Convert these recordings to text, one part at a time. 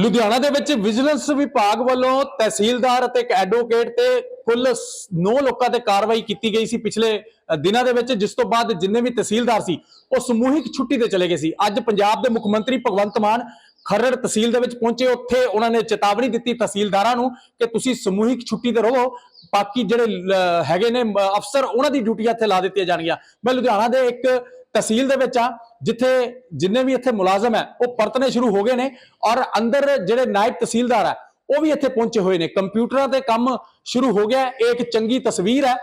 ਲੁਧਿਆਣਾ ਦੇ ਵਿੱਚ ਵਿਜੀਲੈਂਸ ਵਿਭਾਗ ਵੱਲੋਂ ਤਹਿਸੀਲਦਾਰ ਅਤੇ ਇੱਕ ਐਡਵੋਕੇਟ ਤੇ ਕੁੱਲ 9 ਲੋਕਾਂ ਤੇ ਕਾਰਵਾਈ ਕੀਤੀ ਗਈ ਸੀ ਪਿਛਲੇ ਦਿਨਾਂ ਦੇ ਵਿੱਚ, ਜਿਸ ਤੋਂ ਬਾਅਦ ਜਿੰਨੇ ਵੀ ਤਹਿਸੀਲਦਾਰ ਸੀ, ਉਹ ਸਮੂਹਿਕ ਛੁੱਟੀ ਤੇ ਚਲੇ ਗਏ ਸੀ। ਅੱਜ ਪੰਜਾਬ ਦੇ ਮੁੱਖ ਮੰਤਰੀ ਭਗਵੰਤ ਮਾਨ ਖਰੜ ਤਹਿਸੀਲ ਦੇ ਵਿੱਚ ਪਹੁੰਚੇ। ਉੱਥੇ ਉਹਨਾਂ ਨੇ ਚੇਤਾਵਨੀ ਦਿੱਤੀ ਤਹਿਸੀਲਦਾਰਾਂ ਨੂੰ ਕਿ ਤੁਸੀਂ ਸਮੂਹਿਕ ਛੁੱਟੀ ਤੇ ਰਹੋ। ਬਾਕੀ ਜਿਹੜੇ ਹੈਗੇ ਨੇ ਅਫਸਰ ਉਹਨਾਂ ਦੀ ਡਿਊਟੀਆਂ ਇੱਥੇ ਲਾ ਦਿੱਤੀਆਂ ਜਾਣਗੀਆਂ। ਮੈਂ ਲੁਧਿਆਣਾ ਦੇ ਇੱਕ ਤਹਿਸੀਲ ਦੇ ਵਿੱਚ ਆ, ਜਿੱਥੇ ਜਿੰਨੇ ਵੀ ਇੱਥੇ ਮੁਲਾਜ਼ਮ ਹੈ, ਉਹ ਪਰਤਨੇ ਸ਼ੁਰੂ ਹੋ ਗਏ ਨੇ ਔਰ ਅੰਦਰ ਜਿਹੜੇ ਨਾਇਬ ਤਹਿਸੀਲਦਾਰ ਹੈ, ਉਹ ਵੀ ਇੱਥੇ ਪਹੁੰਚੇ ਹੋਏ ਨੇ। ਕੰਪਿਊਟਰਾਂ ਤੇ ਕੰਮ ਸ਼ੁਰੂ ਹੋ ਗਿਆ, ਇਹ ਇੱਕ ਚੰਗੀ ਤਸਵੀਰ ਹੈ।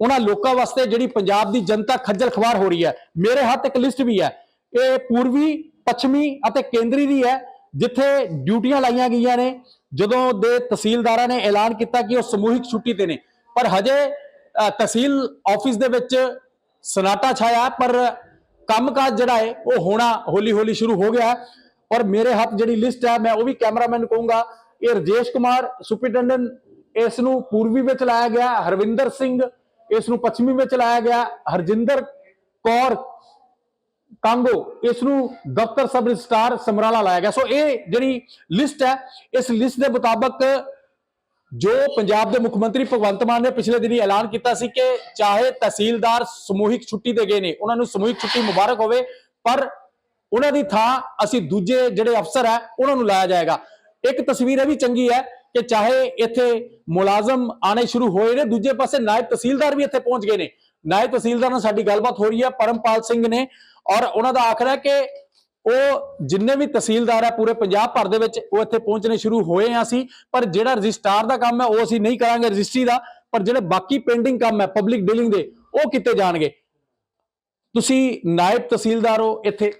ਉਹਨਾਂ ਲੋਕਾਂ ਵਾਸਤੇ ਜਿਹੜੀ ਪੰਜਾਬ ਦੀ ਜਨਤਾ ਖੱਜਲ ਖਵਾਰ ਹੋ ਰਹੀ ਹੈ, ਮੇਰੇ ਹੱਥ ਇੱਕ ਲਿਸਟ ਵੀ ਹੈ। ਇਹ ਪੂਰਬੀ ਪੱਛਮੀ ਅਤੇ ਕੇਂਦਰੀ ਦੀ ਹੈ, ਜਿੱਥੇ ਡਿਊਟੀਆਂ ਲਾਈਆਂ ਗਈਆਂ ਨੇ। ਜਦੋਂ ਦੇ ਤਹਿਸੀਲਦਾਰਾਂ ਨੇ ਐਲਾਨ ਕੀਤਾ ਕਿ ਉਹ ਸਮੂਹਿਕ ਛੁੱਟੀ ਤੇ ਨੇ, ਪਰ ਹਜੇ ਤਹਿਸੀਲ ਆਫਿਸ ਦੇ ਵਿੱਚ ਸਨਾਟਾ ਛਾਇਆ ਪਰ ਕੰਮਕਾਜ ਜਿਹੜਾ ਹੈ, ਉਹ ਹੋਣਾ ਹੌਲੀ ਹੌਲੀ ਸ਼ੁਰੂ ਹੋ ਗਿਆ ਔਰ ਮੇਰੇ ਹੱਥ ਜਿਹੜੀ ਲਿਸਟ ਹੈ, ਮੈਂ ਉਹ ਵੀ ਕੈਮਰਾਮੈਨ ਕਹੂੰਗਾ। ਇਹ ਰਜੇਸ਼ ਕੁਮਾਰ ਸੁਪਰਡੈਂਡੈਂਟ ਇਸ ਨੂੰ ਪੂਰਬੀ ਵਿੱਚ ਲਾਇਆ ਗਿਆ, ਹਰਵਿੰਦਰ ਸਿੰਘ, ਇਸ ਨੂੰ ਪੱਛਮੀ ਵਿੱਚ ਲਾਇਆ ਗਿਆ, ਹਰਜਿੰਦਰ ਕੌਰ ਕਾਂਗੋ, ਇਸ ਨੂੰ ਦਫ਼ਤਰ ਸਬ ਰਜਿਸਟਰਾਰ ਸਮਰਾਲਾ ਲਾਇਆ ਗਿਆ। ਸੋ ਇਹ ਜਿਹੜੀ ਲਿਸਟ ਹੈ, ਇਸ ਲਿਸਟ ਦੇ ਮੁਤਾਬਕ ਜੋ ਪੰਜਾਬ ਦੇ ਮੁੱਖ ਮੰਤਰੀ ਭਗਵੰਤ ਮਾਨ ਨੇ ਪਿਛਲੇ ਦਿਨੀ ਐਲਾਨ ਕੀਤਾ ਸੀ ਕਿ ਚਾਹੇ ਤਹਿਸੀਲਦਾਰ ਸਮੂਹਿਕ ਛੁੱਟੀ ਤੇ ਗਏ ਨੇ, ਉਹਨਾਂ ਨੂੰ ਸਮੂਹਿਕ ਛੁੱਟੀ ਮੁਬਾਰਕ ਹੋਵੇ, ਪਰ ਉਹਨਾਂ ਦੀ ਥਾਂ ਅਸੀਂ ਦੂਜੇ ਜਿਹੜੇ ਅਫਸਰ ਹੈ, ਉਹਨਾਂ ਨੂੰ ਲਾਇਆ ਜਾਏਗਾ। ਇੱਕ ਤਸਵੀਰ ਇਹ ਵੀ ਚੰਗੀ ਹੈ ਕਿ ਚਾਹੇ ਇੱਥੇ ਮੁਲਾਜ਼ਮ ਆਣੇ ਸ਼ੁਰੂ ਹੋਏ ਨੇ, ਦੂਜੇ ਪਾਸੇ ਨਾਇਬ ਤਹਿਸੀਲਦਾਰ ਵੀ ਇੱਥੇ ਪਹੁੰਚ ਗਏ ਨੇ। ਨਾਇਬ ਤਹਿਸੀਲਦਾਰ ਨਾਲ ਸਾਡੀ ਗੱਲਬਾਤ ਹੋ ਰਹੀ ਹੈ, ਪਰਮਪਾਲ ਸਿੰਘ ਨੇ, ਔਰ ਉਹਨਾਂ ਦਾ ਆਖਰ ਹੈ ਕਿ ਉਹ ਜਿੰਨੇ ਵੀ ਤਹਿਸੀਲਦਾਰ ਹੈ ਪੂਰੇ ਪੰਜਾਬ ਭਰ ਦੇ ਵਿੱਚ ਉਹ ਇੱਥੇ ਪਹੁੰਚਣੇ ਸ਼ੁਰੂ ਹੋਏ ਆ ਅਸੀਂ, ਪਰ ਜਿਹੜਾ ਰਜਿਸਟਰਾਰ ਦਾ ਕੰਮ ਹੈ ਉਹ ਅਸੀਂ ਨਹੀਂ ਕਰਾਂਗੇ, ਰਜਿਸਟਰੀ ਦਾ, ਪਰ ਜਿਹੜੇ ਬਾਕੀ ਪੈਂਡਿੰਗ ਕੰਮ ਹੈ ਪਬਲਿਕ ਡੀਲਿੰਗ ਦੇ, ਉਹ ਕਿਤੇ ਜਾਣਗੇ। ਤੁਸੀਂ ਨਾਇਬ ਤਹਿਸੀਲਦਾਰ ਹੋ, ਇੱਥੇ।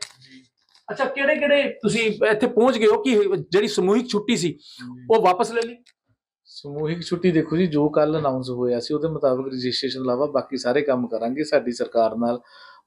ਅੱਛਾ ਕਿਹੜੇ ਕਿਹੜੇ ਤੁਸੀਂ ਇੱਥੇ ਪਹੁੰਚ ਗਏ ਹੋ ਕਿ ਜਿਹੜੀ ਸਮੂਹਿਕ ਛੁੱਟੀ ਸੀ, ਉਹ ਵਾਪਸ ਲੈ ਲਈ? ਸਮੂਹਿਕ ਛੁੱਟੀ ਦੇਖੋ ਜੀ, ਜੋ ਕੱਲ ਅਨਾਉਂਸ ਹੋਇਆ ਸੀ, ਉਹਦੇ ਮੁਤਾਬਕ ਰਜਿਸਟ੍ਰੇਸ਼ਨ ਲਾਵਾ ਬਾਕੀ ਸਾਰੇ ਕੰਮ ਕਰਾਂਗੇ ਸਾਡੀ ਸਰਕਾਰ ਨਾਲ।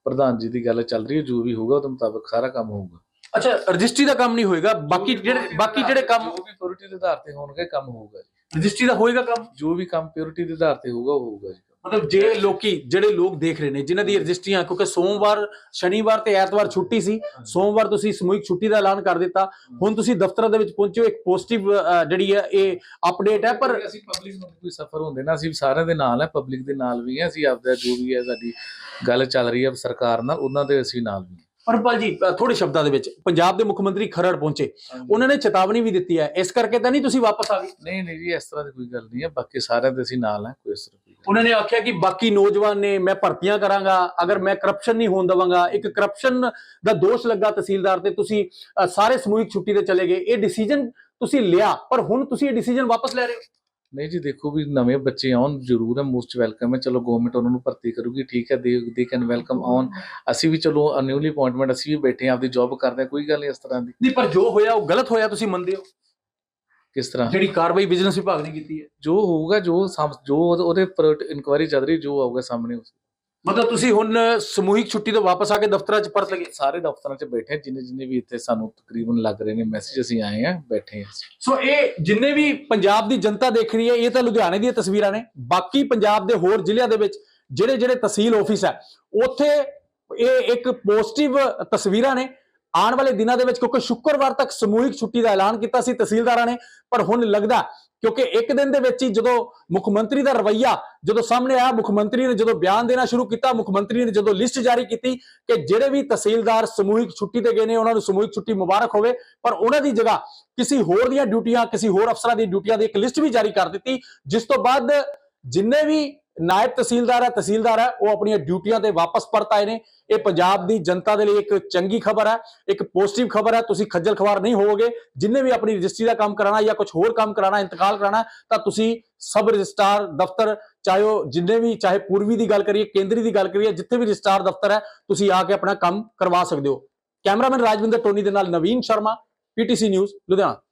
ਪ੍ਰਧਾਨ ਜੀ ਦੀ ਗੱਲ ਚੱਲ ਰਹੀ ਹੈ ਜੋ ਵੀ ਹੋਊਗਾ ਉਹਦੇ ਮੁਤਾਬਕ ਸਾਰਾ ਕੰਮ ਹੋਊਗਾ। ਅੱਛਾ ਰਜਿਸਟਰੀ ਦਾ ਕੰਮ ਨਹੀਂ ਹੋਏਗਾ ਬਾਕੀ ਜਿਹੜੇ ਬਾਕੀ ਜਿਹੜੇ ਕੰਮ ਜੋ ਵੀ ਪਿਓਰਿਟੀ ਦੇ ਆਧਾਰ ਤੇ ਹੋਣਗੇ ਕੰਮ ਹੋਊਗਾ ਜੀ। ਰਜਿਸਟਰੀ ਦਾ ਹੋਏਗਾ ਕੰਮ? ਜੋ ਵੀ ਕੰਮ ਪਿਓਰਿਟੀ ਦੇ ਆਧਾਰ ਤੇ ਹੋਊਗਾ ਉਹ ਹੋਊਗਾ ਜੀ। ਮਤਲਬ ਜੇ ਲੋਕੀ ਜਿਹੜੇ ਲੋਕ ਦੇਖ ਰਹੇ ਨੇ ਜਿਨ੍ਹਾਂ ਦੀ ਰਜਿਸਟਰੀਆਂ ਕਿਉਂਕਿ ਸੋਮਵਾਰ ਸ਼ਨੀਵਾਰ ਤੇ ਐਤਵਾਰ ਛੁੱਟੀ ਸੀ ਸੋਮਵਾਰ ਤੁਸੀਂ ਸਮੂਹਿਕ ਛੁੱਟੀ ਦਾ ਐਲਾਨ ਕਰ ਦਿੱਤਾ। ਹੁਣ ਤੁਸੀਂ ਦਫ਼ਤਰਾਂ ਦੇ ਵਿੱਚ ਪਹੁੰਚੇ ਇੱਕ ਪੋਜ਼ਿਟਿਵ ਜਿਹੜੀ ਹੈ ਇਹ ਅਪਡੇਟ ਹੈ ਪਰ ਪਰ ਅਸੀਂ ਪਬਲਿਕ ਨੂੰ ਕੋਈ ਸਫਰ ਹੁੰਦੇ ਨਾ ਅਸੀਂ ਸਾਰਿਆਂ ਦੇ ਨਾਲ ਹੈ ਪਬਲਿਕ ਦੇ ਨਾਲ ਵੀ ਹੈ ਅਸੀਂ ਆਪਦਾ ਜੋ ਵੀ ਹੈ ਸਾਡੀ ਗੱਲ ਚੱਲ ਰਹੀ ਹੈ ਸਰਕਾਰ ਨਾਲ ਉਹਨਾਂ ਦੇ ਅਸੀਂ ਨਾਲ ਵੀ ਹਾਂ। ਪਰਮਪਾਲ ਜੀ ਥੋੜੇ ਸ਼ਬਦਾਂ ਦੇ ਵਿੱਚ ਪੰਜਾਬ ਦੇ ਮੁੱਖ ਮੰਤਰੀ ਖਰੜ ਪਹੁੰਚੇ। ਉਹਨਾਂ ਨੇ ਚੇਤਾਵਨੀ ਵੀ ਦਿੱਤੀ ਹੈ ਇਸ ਕਰਕੇ ਤਾਂ ਨਹੀਂ ਤੁਸੀਂ ਵਾਪਸ ਆ ਗਏ? ਨਹੀਂ ਨਹੀਂ ਜੀ ਇਸ ਤਰ੍ਹਾਂ ਦੀ ਕੋਈ ਗੱਲ ਨਹੀਂ ਹੈ ਬਾਕੀ ਸਾਰਿਆਂ ਦੇ ਅਸੀਂ ਨਾਲ ਹੈ ਕੋਈ ਇਸ ਤਰ੍ਹਾਂ ਉਹਨਾਂ ਨੇ ਆਖਿਆ ਕਿ ਬਾਕੀ ਨੌਜਵਾਨ ਨੇ ਮੈਂ ਭਰਤੀਆਂ ਕਰਾਂਗਾ ਅਗਰ ਮੈਂ ਕਰਪਸ਼ਨ ਨਹੀਂ ਹੋਣ ਦਵਾਂਗਾ ਇੱਕ ਕਰਪਸ਼ਨ ਦਾ ਦੋਸ਼ ਲੱਗਾ ਤਹਿਸੀਲਦਾਰ ਤੇ ਤੁਸੀਂ ਸਾਰੇ ਸਮੂਹਿਕ ਛੁੱਟੀ ਤੇ ਚਲੇ ਗਏ ਇਹ ਡਿਸੀਜਨ ਤੁਸੀਂ ਲਿਆ ਪਰ ਹੁਣ ਤੁਸੀਂ ਇਹ ਡਿਸੀਜਨ ਵਾਪਸ ਲੈ ਰਹੇ ਹੋ? ਨਹੀਂ ਜੀ ਦੇਖੋ ਵੀ ਨਵੇਂ ਬੱਚੇ ਆਉਣ ਜ਼ਰੂਰ ਹੈ ਮੋਸਟ ਵੈਲਕਮ ਹੈ ਚਲੋ ਗਵਰਨਮੈਂਟ ਉਹਨਾਂ ਨੂੰ ਭਰਤੀ ਕਰੂਗੀ ਠੀਕ ਹੈ ਦੇ ਦੇ ਕੈਨ ਵੈਲਕਮ ਆਨ ਅਸੀਂ ਵੀ ਚਲੋ ਨਿਊਲੀ ਅਪਾਇੰਟਮੈਂਟ ਅਸੀਂ ਵੀ ਬੈਠੇ ਆਪਦੀ ਜੌਬ ਕਰਦੇ ਕੋਈ ਗੱਲ ਨਹੀਂ ਇਸ ਤਰ੍ਹਾਂ ਦੀ। ਨਹੀਂ ਪਰ ਜੋ ਹੋਇਆ ਉਹ ਗਲਤ ਹੋਇਆ ਤੁਸੀਂ ਮੰਨਦੇ ਹੋ? ਕਿਸ ਤਰ੍ਹਾਂ? ਜਿਹੜੀ ਕਾਰਵਾਈ ਬਿਜ਼ਨਸ ਵਿਭਾਗ ਨੇ ਕੀਤੀ ਹੈ। ਜੋ ਹੋਊਗਾ ਜੋ ਸਮ- ਜੋ ਉਹਦੇ- ਪਰ ਇਨਕੁਆਇਰੀ ਚੱਲ ਰਹੀ ਜੋ ਆਊਗਾ ਸਾਹਮਣੇ ਉਸ ਮਤਲਬ ਤੁਸੀਂ ਹੁਣ ਸਮੂਹਿਕ ਛੁੱਟੀ ਤੋਂ ਵਾਪਸ ਆ ਕੇ ਦਫ਼ਤਰਾਂ 'ਚ ਪਰਤ ਲਗੇ ਸਾਰੇ ਦਫ਼ਤਰਾਂ 'ਚ ਬੈਠੇ ਜਿੰਨੇ ਜਿੰਨੇ ਵੀ ਇੱਥੇ ਸਾਨੂੰ ਤਕਰੀਬਨ ਲੱਗ ਰਹੇ ਨੇ ਮੈਸੇਜ ਅਸੀਂ ਆਏ ਆ ਬੈਠੇ ਅਸੀਂ। ਸੋ ਇਹ ਜਿੰਨੇ ਵੀ ਪੰਜਾਬ ਦੀ ਜਨਤਾ ਦੇਖ ਰਹੀ ਹੈ ਇਹ ਤਾਂ ਲੁਧਿਆਣੇ ਦੀਆਂ ਤਸਵੀਰਾਂ ਨੇ। ਬਾਕੀ ਪੰਜਾਬ ਦੇ ਹੋਰ ਜ਼ਿਲ੍ਹਿਆਂ ਦੇ ਵਿੱਚ ਜਿਹੜੇ ਜਿਹੜੇ ਤਹਿਸੀਲ ਆਫਿਸ ਹੈ ਉੱਥੇ ਇਹ ਇੱਕ ਪੋਜ਼ਿਟਿਵ ਤਸਵੀਰਾਂ ਨੇ। ਆਉਣ ਵਾਲੇ ਦਿਨਾਂ ਦੇ ਵਿੱਚ ਕਿਉਂਕਿ ਸ਼ੁੱਕਰਵਾਰ ਤੱਕ ਸਮੂਹਿਕ ਛੁੱਟੀ ਦਾ ਐਲਾਨ ਕੀਤਾ ਸੀ ਤਹਿਸੀਲਦਾਰਾਂ ਨੇ, ਪਰ ਹੁਣ ਲੱਗਦਾ ਕਿਉਂਕਿ ਇੱਕ ਦਿਨ ਦੇ ਵਿੱਚ ਹੀ ਜਦੋਂ ਮੁੱਖ ਮੰਤਰੀ ਦਾ ਰਵੱਈਆ, ਜਦੋਂ ਸਾਹਮਣੇ ਆਇਆ, ਮੁੱਖ ਮੰਤਰੀ ਨੇ ਜਦੋਂ ਬਿਆਨ ਦੇਣਾ ਸ਼ੁਰੂ ਕੀਤਾ, ਮੁੱਖ ਮੰਤਰੀ ਨੇ ਜਦੋਂ ਲਿਸਟ ਜਾਰੀ ਕੀਤੀ ਕਿ ਜਿਹੜੇ ਵੀ ਤਹਿਸੀਲਦਾਰ ਸਮੂਹਿਕ ਛੁੱਟੀ ਤੇ ਗਏ ਨੇ, ਉਹਨਾਂ ਨੂੰ ਸਮੂਹਿਕ ਛੁੱਟੀ ਮੁਬਾਰਕ ਹੋਵੇ, ਪਰ ਉਹਨਾਂ ਦੀ ਜਗ੍ਹਾ ਕਿਸੇ ਹੋਰ ਦੀਆਂ ਡਿਊਟੀਆਂ, ਕਿਸੇ ਹੋਰ ਅਫਸਰਾਂ ਦੀ ਡਿਊਟੀਆਂ ਦੀ ਇੱਕ ਲਿਸਟ ਵੀ ਜਾਰੀ ਕਰ ਦਿੱਤੀ, ਜਿਸ ਤੋਂ ਬਾਅਦ ਜਿੰਨੇ ਵੀ ਨਾਇਬ ਤਹਿਸੀਲਦਾਰ ਹੈ ਤਹਿਸੀਲਦਾਰ ਹੈ, ਉਹ ਆਪਣੀਆਂ ਡਿਊਟੀਆਂ ਤੇ ਵਾਪਸ ਪਰਤ ਆਏ ਨੇ। ਇਹ ਪੰਜਾਬ ਦੀ ਜਨਤਾ ਦੇ ਲਈ ਇੱਕ ਚੰਗੀ ਖਬਰ ਹੈ, ਇੱਕ ਪੋਜ਼ਿਟਿਵ ਖਬਰ ਹੈ, ਤੁਸੀਂ ਖੱਜਲ ਖਵਾਰ ਨਹੀਂ ਹੋਵੋਗੇ। ਜਿੰਨੇ ਵੀ ਆਪਣੀ ਰਜਿਸਟਰੀ ਦਾ ਕੰਮ ਕਰਾਣਾ ਜਾਂ ਕੁਝ ਹੋਰ ਕੰਮ ਕਰਾਣਾ, ਇੰਤਕਾਲ ਕਰਾਣਾ, ਤਾਂ ਤੁਸੀਂ ਸਬ ਰਜਿਸਟਾਰ ਦਫ਼ਤਰ, ਚਾਹੇ ਉਹ ਜਿੰਨੇ ਵੀ, ਚਾਹੇ ਪੂਰਬੀ ਦੀ ਗੱਲ ਕਰੀਏ, ਕੇਂਦਰੀ ਦੀ ਗੱਲ ਕਰੀਏ, ਜਿੱਥੇ ਵੀ ਰਜਿਸਟਾਰ ਦਫ਼ਤਰ ਹੈ, ਤੁਸੀਂ ਆ ਕੇ ਆਪਣਾ ਕੰਮ ਕਰਵਾ ਸਕਦੇ ਹੋ। ਕੈਮਰਾਮੈਨ ਰਾਜਵਿੰਦਰ ਟੋਨੀ ਦੇ ਨਾਲ ਨਵੀਨ ਸ਼ਰਮਾ, ਪੀਟੀਸੀ ਨਿਊਜ਼, ਲੁਧਿਆਣਾ।